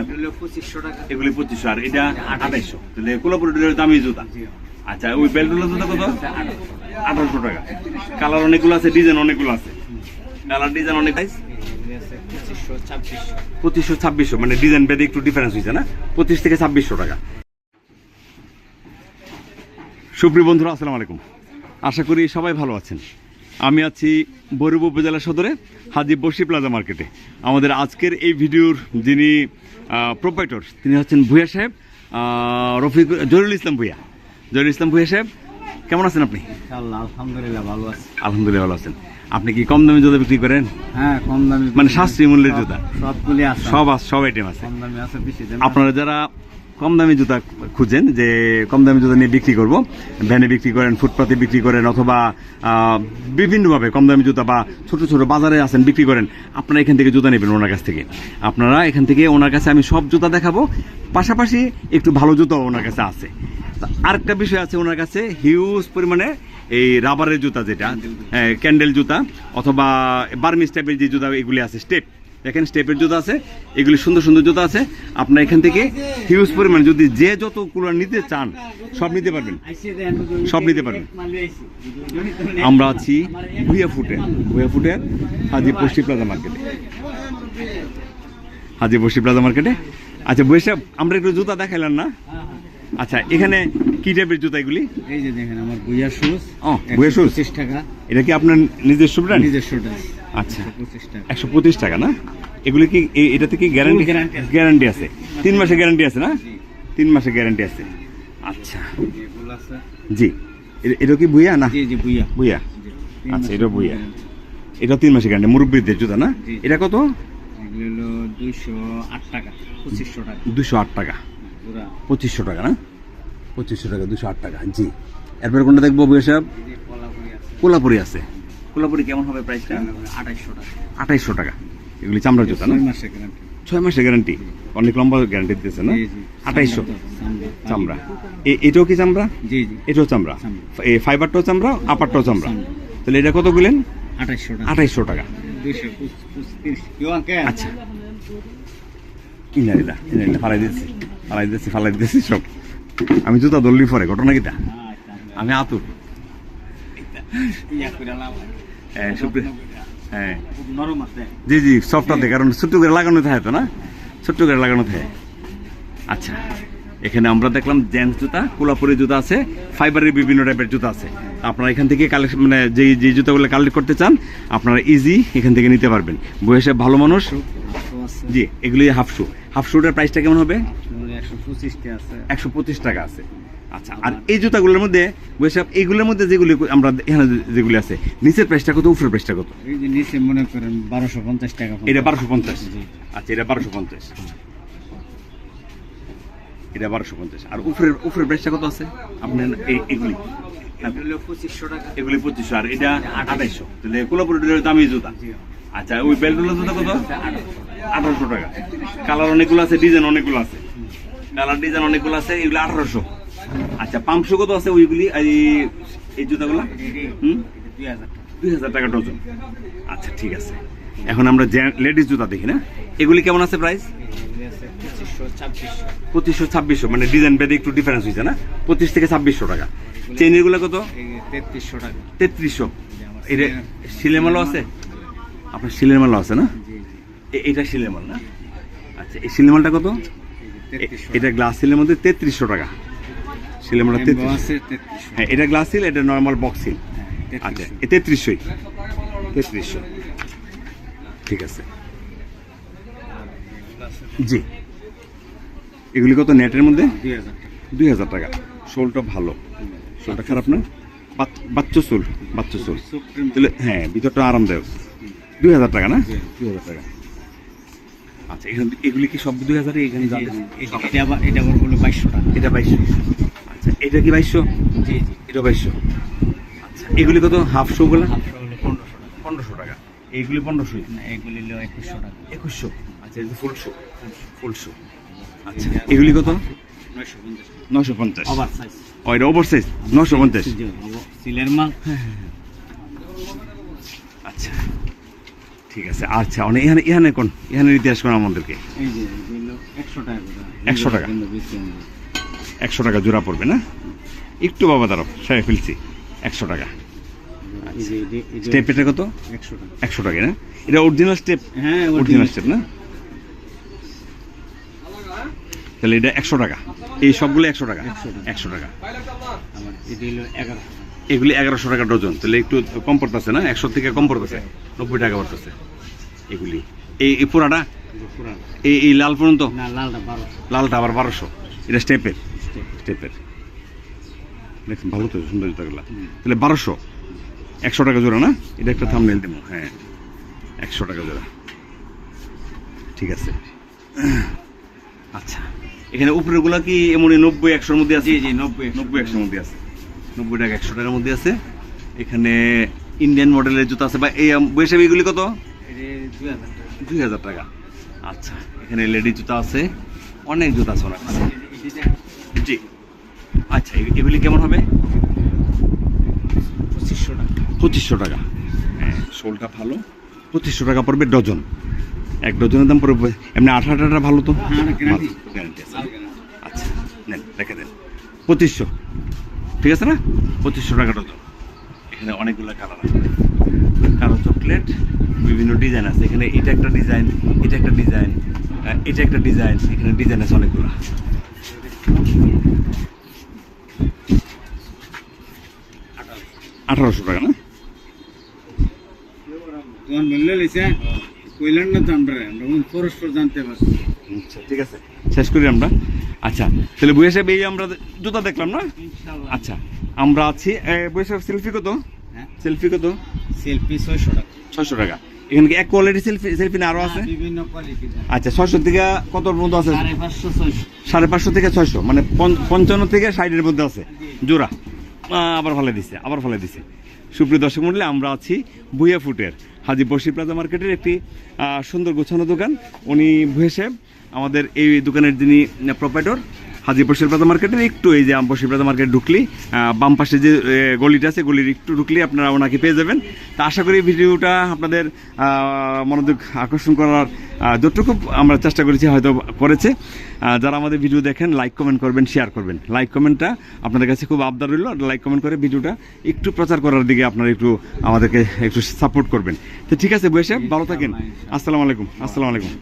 এগুলো পঁচিশশো এগুলি পঁচিশশো আর এটা আঠাইশশো। তাহলে কোলাপুরের দামি জুতা। আচ্ছা ওই বেল্টুলা জুতা কত? আঠারোশো টাকা। কালার অনেকগুলো আছে ডিজাইন অনেকগুলো আছে। কালার ডিজাইন অনেক পঁচিশশো ছাব্বিশশো। মানে ডিজাইন বেদে একটু ডিফারেন্স হয়েছে না? পঁচিশ থেকে ছাব্বিশশো টাকা। সুপ্রিয় বন্ধুরা আসসালামু আলাইকুম। আশা করি সবাই ভালো আছেন। আমি আছি বরুব উপজেলা সদরে হাজি বসি প্লাজা মার্কেটে। আমাদের আজকের এই ভিডিওর যিনি প্রোপাইটর তিনি হচ্ছেন ভুয়া সাহেব রফিক জহিরুল ইসলাম ভুয়া জহিরুল ইসলাম ভুয়া সাহেব কেমন আছেন আপনি? আলহামদুলিল্লাহ ভালো আছে। আলহামদুলিল্লাহ ভালো আছেন। আপনি কি কম দামে জুতা বিক্রি করেন? হ্যাঁ কম দামি মানে সাশ্রয়ী মূল্যের জুতা? সবগুলি আছে। সব সব আইটেম আছে। কম দামি আছে বেশি দামি আপনারা যারা কম দামি জুতা খুঁজেন যে কম দামি জুতা নিয়ে বিক্রি করব। ভ্যানে বিক্রি করেন, ফুটপাতে বিক্রি করেন অথবা বিভিন্নভাবে কম দামি জুতা বা ছোট ছোট বাজারে আছেন বিক্রি করেন, আপনারা এখান থেকে জুতা নেবেন ওনার কাছ থেকে। আপনারা এখান থেকে ওনার কাছে আমি সব জুতা দেখাবো, পাশাপাশি একটু ভালো জুতাও ওনার কাছে আছে। আরেকটা বিষয় আছে ওনার কাছে হিউজ পরিমাণে এই রাবারের জুতা যেটা ক্যান্ডেল জুতা অথবা বার্মিস টাইপের যে জুতা, এগুলি আছে স্টেপ দেখেন স্টেপের জুতা আছে এগুলি সুন্দর সুন্দর জুতা আছে। আপনার এখান থেকে হিউজ পরিমাণ যদি যে যত যতগুলো নিতে চান সব নিতে পারবেন। সব নিতে পারবেন। আমরা আছি ভুইয়া ফুটে ভুইয়া ফুটে হাজি পশ্চিম প্লাজা মার্কেটে হাজি পশ্চিম প্লাজা মার্কেটে আচ্ছা বৈশা আমরা একটু জুতা দেখাইলাম না? আচ্ছা এখানে কি টাইপের জুতা এগুলি? এই যে দেখেন আমার বুইয়া শুজ ও, shoes? পঁচিশ টাকা। এটা কি আপনার নিজস্ব ব্র্যান্ড নিজস্বটা আচ্ছা। একশো পঁচিশ টাকা। না? এগুলি কি এটাতে কি গ্যারান্টি। গ্যারান্টি আছে। তিন মাসের গ্যারান্টি আছে না? তিন মাসের গ্যারান্টি আছে। আচ্ছা। জি। এটা কি বুইয়া না? বুইয়া বুইয়া আচ্ছা এটা বুইয়া এটা তিন মাসের গ্যারান্টি মুরব্বীদের জুতা না? এটা কত? দুইশো আট টাকা পঁচিশশো টাকা। দুশো আট টাকা। পঁচিশশো টাকা না? পঁচিশশো টাকা দুশো আট টাকা। জি। এরপরে কোনটা দেখব বুইয়া সাহেব? কলাপুরি আছে। কোলাপুরি কেমন হবে প্রাইসটা আঠাইশশো টাকা। আঠাইশশো টাকা। এগুলি চামড়া জুতা না? ছয় মাসের গ্যারান্টি অনেক লম্বা গ্যারান্টি দিতেছে না। আঠাইশশো। চামড়া। এটাও কি চামড়া? জি জি। এটাও চামড়া। এই ফাইবারটাও চামড়া আপারটাও চামড়া। তাহলে এটা কত গুলেন আঠাইশশো টাকা। আঠাইশশো টাকা। আচ্ছা। ইনারিলা ইনারিলা ফালাই দিচ্ছি ফালাই দিচ্ছি ফালাই দিচ্ছি সব। আমি জুতা দল্লি পরে ঘটনা কিটা আমি আতুর। ইয়া করে লাভ হ্যাঁ হ্যাঁ নরম আছে জি জি সফটটাতে কারণ ছোট্ট করে লাগানো থাকে তো না? ছোট্ট করে লাগানো থাকে। আচ্ছা এখানে আমরা দেখলাম জেন্টস জুতা কোলাপুরি জুতা আছে ফাইবারের বিভিন্ন টাইপের জুতা আছে। আপনারা এখান থেকে কালেকশন মানে যেই যে জুতাগুলো কালেক্ট করতে চান আপনারা ইজি এখান থেকে নিতে পারবেন। বয়সে ভালো মানুষ? জি এগুলি হাফ শু হাফ শুটার প্রাইসটা কেমন হবে? একশো পঁচিশ টাকা আছে। আচ্ছা আর এই জুতাগুলোর মধ্যে বয়সে এইগুলোর মধ্যে যেগুলি আমরা এখানে যেগুলি আছে নিচের প্রাইসটা কত উপরের প্রাইসটা কত? এই যে নিচে মনে করেন বারোশো পঞ্চাশ টাকা এটা বারোশো পঞ্চাশ। আচ্ছা এটা বারোশো পঞ্চাশ। এটা বারোশো পঞ্চাশ। আর উপরের উপরের প্রাইসটা কত আছে? আপনার এই এগুলি এগুলো পঁচিশশো টাকা। এগুলি পঁচিশশো আর এটা আঠাইশশো। তাহলে কোলাপুরের দামি জুতা। আচ্ছা ওই বেলটুলা জুতা কত? আঠারোশো। টাকা। কালার অনেকগুলো আছে ডিজাইন অনেকগুলো আছে। কালার ডিজাইন অনেকগুলো আছে এগুলো আঠারোশো। আচ্ছা পাঁচশো কত আছে ওইগুলি? এই এই জুতাগুলো? হুম? দুই হাজার টাকা ডজন। আচ্ছা ঠিক আছে। এখন আমরা লেডিস জুতা দেখি না? এগুলি কেমন আছে প্রাইস পঁচিশশো ছাব্বিশশো। মানে ডিজাইন বেদে একটু ডিফারেন্স হয়েছে না? পঁচিশ থেকে ছাব্বিশশো টাকা। চেনেরগুলো কত? তেত্রিশশো টাকা। তেত্রিশশো। এটা সিলের মালও আছে? আপনার শিলের মালও আছে না? এটা সিলের মাল না? আচ্ছা এই সিলের মালটা কত? এটা গ্লাস সিলের মধ্যে তেত্রিশশো টাকা। সিলের তেত্রিশশো। হ্যাঁ এটা গ্লাস সিল এটা নর্মাল বক্স সিল। হ্যাঁ, আচ্ছা এ তেত্রিশশোই। তেত্রিশশো। ঠিক আছে। জি। এগুলি কত নেটের মধ্যে? দুই হাজার টাকা। শোলটা ভালো। শোলটা খারাপ না? বাচ- বাচ্চা চুল বাচ্চা চুল তাহলে হ্যাঁ ভিতরটা আরামদায়ক। দুই হাজার টাকা না। দুই হাজার টাকা। আচ্ছা এখানে এগুলি কি সব দুই হাজারে এখানে এটা আবার এটা আবার হলো বাইশশো টাকা এটা বাইশশো আচ্ছা এটা কি বাইশশো জি জি এটা বাইশশো আচ্ছা এগুলি কত হাফ শোগুলো সাতশো হলো পনেরোশো টাকা পনেরোশো টাকা এইগুলি পনেরোশো না এগুলি হলো একুশশো টাকা একুশশো আচ্ছা এটা ফুল শো ফুল শো আচ্ছা এগুলি কত নশো পঞ্চাশ ওভার সাইজ ও এটা ওভার সাইজ নশো পঞ্চাশ সিলের মাল আচ্ছা ঠিক আছে আচ্ছা অনেক এখানে এখানে কোন এখানের ইতিহাস কোন আমাদেরকে? এই যে একশো টাকা করে। 100 টাকা? কিন্তু বেশি আমি। একশো টাকা জোড়া পড়বে না? একটু বাবা দাঁড়াও সাড়ে ফেলছি। একশো টাকা। স্টেপ এটা কত? একশো টাকা। না? এটা অরিজিনাল স্টেপ হ্যাঁ অরিজিনাল স্টেপ না? তাহলে এটা একশো টাকা। এই সবগুলো একশো টাকা? 100 টাকা। একশো টাকা। হলো এগারো। এগুলি এগারোশো টাকা ডজন। তাহলে একটু কম পড়তেছে না? একশো থেকে কম পড়তেছে। নব্বই টাকা পড়তেছে এগুলি। এই এই পুরাটা? এই এই লাল পর্যন্ত? লালটা আবার বারোশো। এটা স্টেপের। স্টেপের। দেখুন ভালো তো সুন্দর জুতাগুলো। তাহলে বারোশো। একশো টাকা জোড়া না? এটা একটা থাম নেল দেবো। হ্যাঁ। একশো টাকা জোড়া। ঠিক আছে। আচ্ছা। এখানে উপরেগুলা কি এমন নব্বই একশোর মধ্যে আছে? নব্বই নব্বই একশোর মধ্যে আছে। নব্বই টাকা একশো টাকার মধ্যে আছে। এখানে ইন্ডিয়ান মডেলের জুতো আছে। বা এই বৈশাখ এগুলি কত? দুই হাজার টাকা। টাকা আচ্ছা এখানে লেডি জুতো আছে। অনেক জুতো আছে ওনার কাছে। জি। আচ্ছা এগুলি কেমন হবে? পঁচিশশো টাকা। পঁচিশশো টাকা। হ্যাঁ শোলটা ভালো। পঁচিশশো টাকা পড়বে ডজন। এক ডজনের দাম পড়বে। এমনি আঠা আঠাটা ভালো তো? গ্যারান্টি আছে। আচ্ছা নেন রেখে দেন। পঁচিশশো। ঠিক আছে না? পঁচিশশো টাকা ডজন। এখানে অনেকগুলো কালার আছে। কালো চকলেট বিভিন্ন ডিজাইন আছে। এখানে এটা একটা ডিজাইন এটা একটা ডিজাইন এটা একটা ডিজাইন এখানে ডিজাইন আছে অনেকগুলো। আঠারোশো টাকা না? তোমার মূল্য লিছে কইলেন না তো আমরা আমরা পরস্পর জানতে পারছি আচ্ছা ঠিক আছে। শেষ করি আমরা। আচ্ছা তাহলে বইয়ে সাহেব এই আমরা জুতা দেখলাম না? আচ্ছা আমরা আছি বইয়ে সাহেব সেলফি কত? হ্যাঁ। সেলফি কত? সেলফি ছয়শো টাকা। ছয়শো টাকা। এখানে কি এক কোয়ালিটি সেলফি সেলফি না আরও আছে? হ্যাঁ, বিভিন্ন কোয়ালিটি আচ্ছা ছয়শো থেকে কত পর্যন্ত আছে? সাড়ে পাঁচশো থেকে ছয়শো মানে পঞ্চ- পঞ্চান্ন থেকে ষাটের মধ্যে আছে। জোড়া। আবার ফলে দিছে আবার ফলে দিছে। সুপ্রিয় দর্শক মন্ডলী আমরা আছি ভুইয়া ফুটের হাজি বসি প্লাজা মার্কেটের একটি সুন্দর গোছানো দোকান। উনি ভুয়ে সাহেব আমাদের এই দোকানের যিনি প্রোপাইটর হাজি বসির প্লাজা মার্কেটের একটু এই যে বসির প্লাজা মার্কেট ঢুকলি বাম পাশে যে গলিটা আছে গলির একটু ঢুকলি আপনারা ওনাকে পেয়ে যাবেন। তা আশা করি ভিডিওটা আপনাদের মনোযোগ আকর্ষণ করার যতটুকু আমরা চেষ্টা করেছি হয়তো করেছে। যারা আমাদের ভিডিও দেখেন লাইক কমেন্ট করবেন শেয়ার করবেন। লাইক কমেন্টটা আপনাদের কাছে খুব আবদার রইল। লাইক কমেন্ট করে ভিডিওটা একটু প্রচার করার দিকে আপনারা একটু আমাদেরকে একটু সাপোর্ট করবেন। তো ঠিক আছে বয়সে ভালো থাকেন। আসসালামু আলাইকুম আসসালামু আলাইকুম।